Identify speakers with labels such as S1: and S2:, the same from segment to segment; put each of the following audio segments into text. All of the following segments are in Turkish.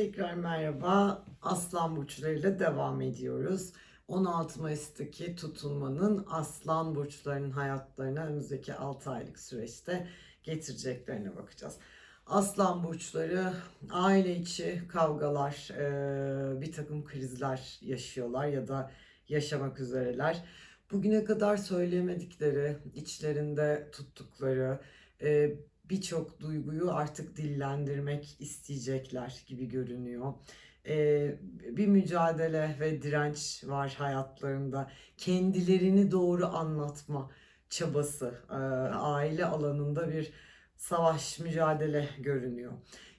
S1: Tekrar merhaba. Aslan burçlarıyla devam ediyoruz. 16 Mayıs'taki tutulmanın aslan burçlarının hayatlarına önümüzdeki 6 aylık süreçte getireceklerine bakacağız. Aslan burçları aile içi kavgalar, eee, bir takım krizler yaşıyorlar ya da yaşamak üzereler. Bugüne kadar söyleyemedikleri, içlerinde tuttukları, eee, birçok duyguyu artık dillendirmek isteyecekler gibi görünüyor. Ee, bir mücadele ve direnç var hayatlarında. Kendilerini doğru anlatma çabası, ee, aile alanında bir savaş, mücadele görünüyor.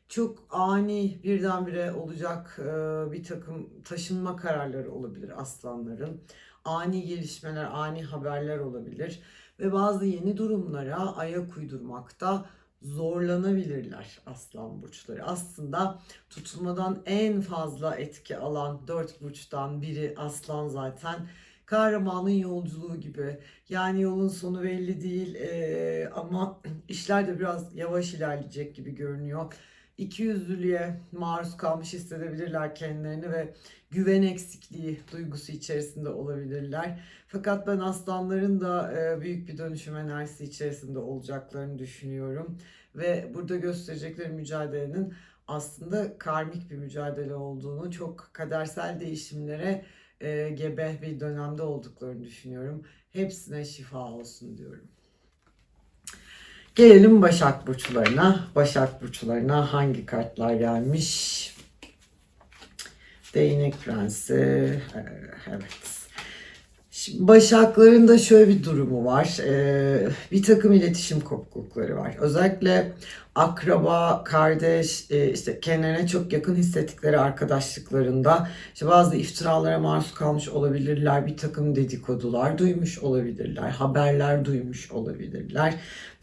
S1: Çok ani birdenbire olacak ee, bir takım taşınma kararları olabilir aslanların. Ani gelişmeler, ani haberler olabilir ve bazı yeni durumlara ayak uydurmakta zorlanabilirler aslan burçları. Aslında tutulmadan en fazla etki alan dört burçtan biri aslan zaten. Kahramanın yolculuğu gibi. Yani yolun sonu belli değil eee, ama işler de biraz yavaş ilerleyecek gibi görünüyor. İkiyüzlülüğe maruz kalmış hissedebilirler kendilerini ve güven eksikliği duygusu içerisinde olabilirler. Fakat ben aslanların da e, büyük bir dönüşüm enerjisi içerisinde olacaklarını düşünüyorum. Ve burada gösterecekleri mücadelenin aslında karmik bir mücadele olduğunu, çok kadersel değişimlere e, gebe bir dönemde olduklarını düşünüyorum. Hepsine şifa olsun diyorum. Gelelim Başak Burçlarına. Başak Burçlarına hangi kartlar gelmiş? Değnek Prensi. Ee, Evet. Şimdi Başakların da şöyle bir durumu var. Ee, bir takım iletişim kopuklukları var. Özellikle akraba, kardeş, e, işte kendilerine çok yakın hissettikleri arkadaşlıklarında işte bazı iftiralara maruz kalmış olabilirler. Bir takım dedikodular duymuş olabilirler. Haberler duymuş olabilirler.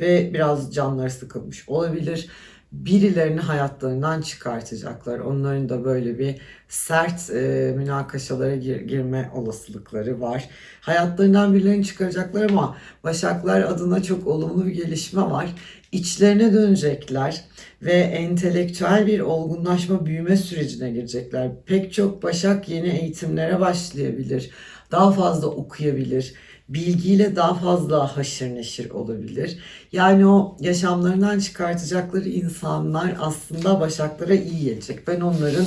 S1: Ve biraz canları sıkılmış olabilir. Birilerini hayatlarından çıkartacaklar. Onların da böyle bir sert e, münakaşalara gir- girme olasılıkları var. Hayatlarından birilerini çıkaracaklar ama Başaklar adına çok olumlu bir gelişme var. İçlerine dönecekler ve entelektüel bir olgunlaşma büyüme sürecine girecekler. Pek çok Başak yeni eğitimlere başlayabilir. Daha fazla okuyabilir. Bilgiyle daha fazla haşır neşir olabilir. Yani o yaşamlarından çıkartacakları insanlar aslında Başaklara iyi gelecek. Ben onların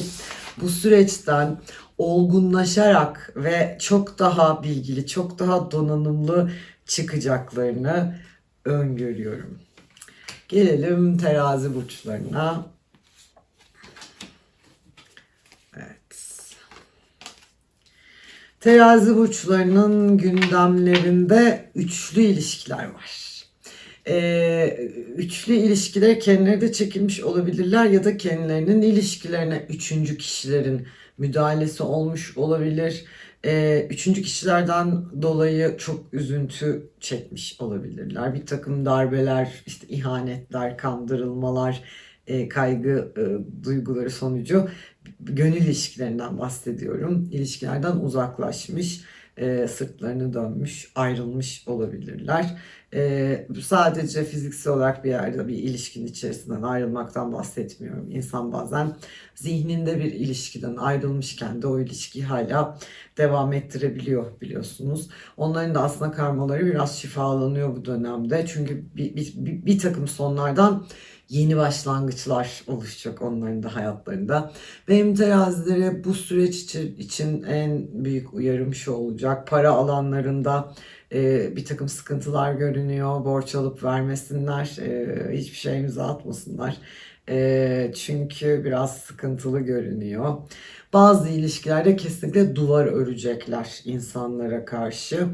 S1: bu süreçten olgunlaşarak ve çok daha bilgili, çok daha donanımlı çıkacaklarını öngörüyorum. Gelelim terazi burçlarına. Terazi burçlarının gündemlerinde üçlü ilişkiler var. Ee, üçlü ilişkiler kendileri de çekilmiş olabilirler ya da kendilerinin ilişkilerine üçüncü kişilerin müdahalesi olmuş olabilir. Ee, üçüncü kişilerden dolayı çok üzüntü çekmiş olabilirler. Bir takım darbeler, işte ihanetler, kandırılmalar, e, kaygı e, duyguları sonucu gönül ilişkilerinden bahsediyorum. İlişkilerden uzaklaşmış, e, sırtlarını dönmüş, ayrılmış olabilirler. E, sadece fiziksel olarak bir yerde bir ilişkinin içerisinden ayrılmaktan bahsetmiyorum. İnsan bazen zihninde bir ilişkiden ayrılmışken de o ilişkiyi hala devam ettirebiliyor biliyorsunuz. Onların da aslında karmaları biraz şifalanıyor bu dönemde. Çünkü bir, bir, bir, bir takım sonlardan yeni başlangıçlar oluşacak onların da hayatlarında. Benim terazilere bu süreç için, en büyük uyarım şu olacak. Para alanlarında e, bir takım sıkıntılar görünüyor. Borç alıp vermesinler. e, hiçbir şey imza atmasınlar. E, çünkü biraz sıkıntılı görünüyor. Bazı ilişkilerde kesinlikle duvar örecekler insanlara karşı.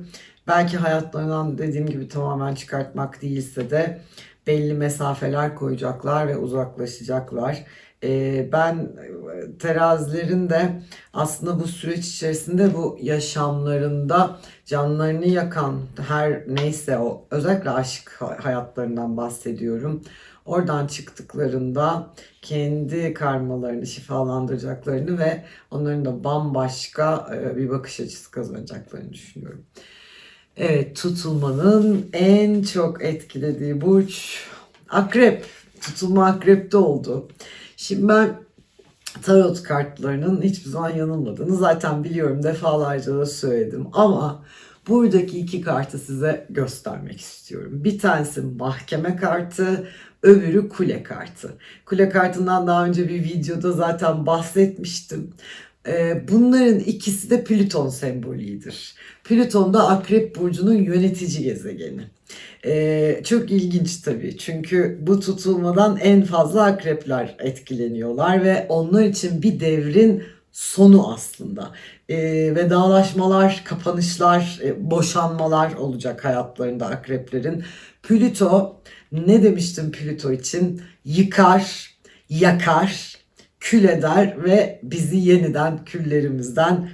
S1: Belki hayatlarından dediğim gibi tamamen çıkartmak değilse de belli mesafeler koyacaklar ve uzaklaşacaklar. Ee, ben e, terazilerin de aslında bu süreç içerisinde bu yaşamlarında canlarını yakan her neyse o özellikle aşk ha- hayatlarından bahsediyorum. Oradan çıktıklarında kendi karmalarını şifalandıracaklarını ve onların da bambaşka e, bir bakış açısı kazanacaklarını düşünüyorum. Evet, tutulmanın en çok etkilediği burç akrep. Tutulma akrepte oldu. Şimdi ben tarot kartlarının hiçbir zaman yanılmadığını zaten biliyorum defalarca da söyledim ama buradaki iki kartı size göstermek istiyorum. Bir tanesi mahkeme kartı, öbürü kule kartı. Kule kartından daha önce bir videoda zaten bahsetmiştim. Ee, Bunların ikisi de Plüton sembolüdür. Plüton da Akrep Burcu'nun yönetici gezegeni. Ee, çok ilginç tabii çünkü bu tutulmadan en fazla akrepler etkileniyorlar ve onlar için bir devrin sonu aslında. Ee, vedalaşmalar, kapanışlar, e, boşanmalar olacak hayatlarında akreplerin. Plüto ne demiştim Plüto için? Yıkar, yakar, kül eder ve bizi yeniden küllerimizden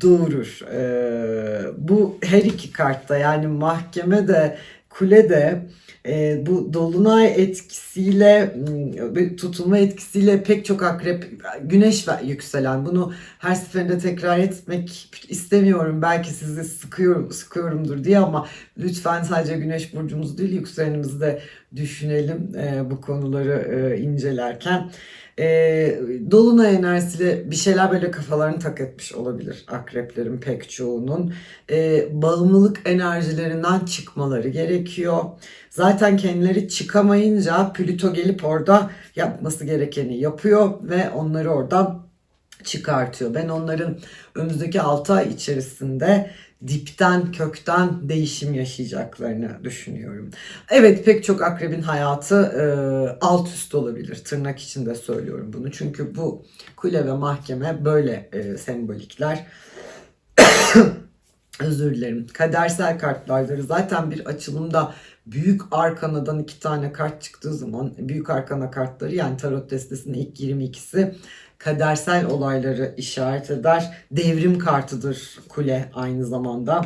S1: doğurur. Ee, bu her iki kartta yani mahkeme de kule de e, bu dolunay etkisiyle tutulma etkisiyle pek çok akrep güneş yükselen bunu her seferinde tekrar etmek istemiyorum belki sizi sıkıyorum sıkıyorumdur diye ama lütfen sadece güneş burcumuzu değil yükselenimizi de düşünelim e, bu konuları e, incelerken. E, Dolunay enerjisiyle bir şeyler böyle kafalarını tak etmiş olabilir akreplerin pek çoğunun. E, bağımlılık enerjilerinden çıkmaları gerekiyor. Zaten kendileri çıkamayınca Plüto gelip orada yapması gerekeni yapıyor ve onları oradan çıkartıyor. Ben onların önümüzdeki 6 ay içerisinde dipten kökten değişim yaşayacaklarını düşünüyorum. Evet pek çok akrebin hayatı e, alt üst olabilir. Tırnak içinde söylüyorum bunu. Çünkü bu kule ve mahkeme böyle e, sembolikler. Özür dilerim. Kadersel kartlardır. Zaten bir açılımda büyük arkanadan iki tane kart çıktığı zaman büyük arkana kartları yani tarot destesinin ilk 22'si kadersel olayları işaret eder. Devrim kartıdır kule aynı zamanda.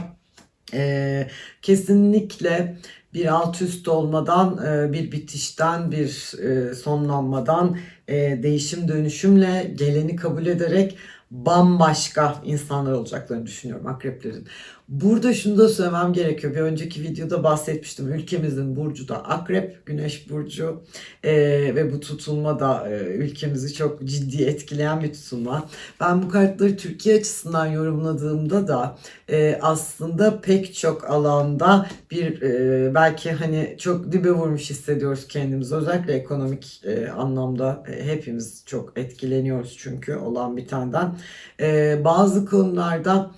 S1: Ee, kesinlikle bir alt üst olmadan, e, bir bitişten, bir e, sonlanmadan, e, değişim dönüşümle geleni kabul ederek bambaşka insanlar olacaklarını düşünüyorum akreplerin. Burada şunu da söylemem gerekiyor. Bir önceki videoda bahsetmiştim. Ülkemizin burcu da akrep, güneş burcu Ee, ve bu tutulma da e, ülkemizi çok ciddi etkileyen bir tutulma. Ben bu kartları Türkiye açısından yorumladığımda da e, aslında pek çok alanda bir e, belki hani çok dibe vurmuş hissediyoruz kendimizi. Özellikle ekonomik e, anlamda e, hepimiz çok etkileniyoruz çünkü olan bitenden. E, bazı konularda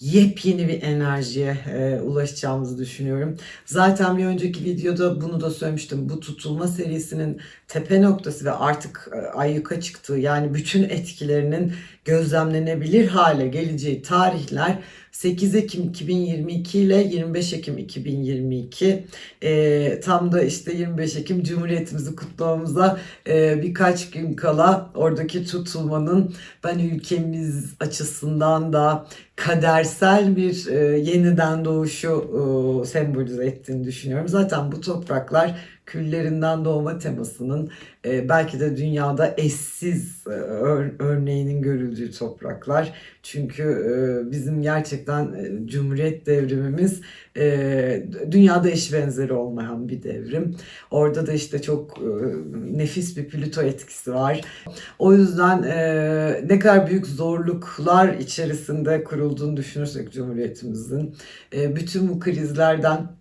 S1: yepyeni bir enerjiye e, ulaşacağımızı düşünüyorum. Zaten bir önceki videoda bunu da söylemiştim. Bu tutulma serisinin tepe noktası ve artık e, ayyuka çıktığı yani bütün etkilerinin gözlemlenebilir hale geleceği tarihler 8 Ekim 2022 ile 25 Ekim 2022 e, tam da işte 25 Ekim Cumhuriyetimizi kutlamamıza e, birkaç gün kala oradaki tutulmanın ben ülkemiz açısından da kadersel bir e, yeniden doğuşu e, sembolize ettiğini düşünüyorum. Zaten bu topraklar küllerinden doğma temasının e, belki de dünyada eşsiz e, ör- örneğinin görüldüğü topraklar. Çünkü e, bizim gerçekten e, Cumhuriyet devrimimiz e, dünyada eş benzeri olmayan bir devrim. Orada da işte çok e, nefis bir Plüto etkisi var. O yüzden e, ne kadar büyük zorluklar içerisinde kurulduğunu düşünürsek Cumhuriyetimizin e, bütün bu krizlerden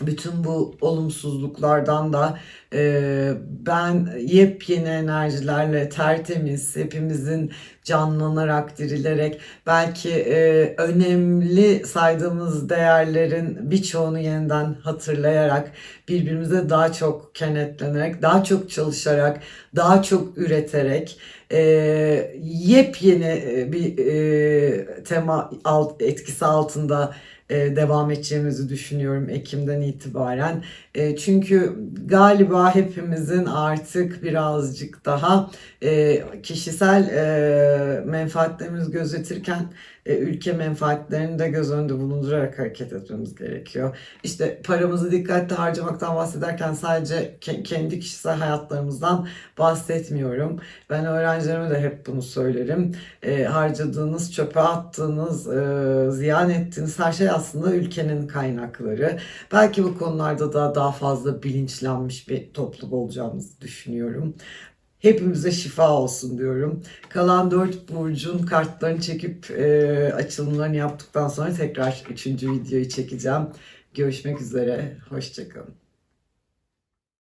S1: bütün bu olumsuzluklardan da e, ben yepyeni enerjilerle tertemiz hepimizin canlanarak dirilerek belki e, önemli saydığımız değerlerin birçoğunu yeniden hatırlayarak birbirimize daha çok kenetlenerek daha çok çalışarak daha çok üreterek e, yepyeni e, bir e, tema alt, etkisi altında devam edeceğimizi düşünüyorum Ekim'den itibaren. E, çünkü galiba hepimizin artık birazcık daha e, kişisel e, menfaatlerimizi gözetirken e, ülke menfaatlerini de göz önünde bulundurarak hareket etmemiz gerekiyor. İşte paramızı dikkatli harcamaktan bahsederken sadece ke- kendi kişisel hayatlarımızdan bahsetmiyorum. Ben öğrencilerime de hep bunu söylerim. Harcadığınız, çöpe attığınız, e, ziyan ettiğiniz her şey aslında ülkenin kaynakları. Belki bu konularda da daha fazla bilinçlenmiş bir toplum olacağımızı düşünüyorum. hepimize şifa olsun diyorum. Kalan dört burcun kartlarını çekip e, açılımlarını yaptıktan sonra tekrar üçüncü videoyu çekeceğim. Görüşmek üzere. Hoşçakalın.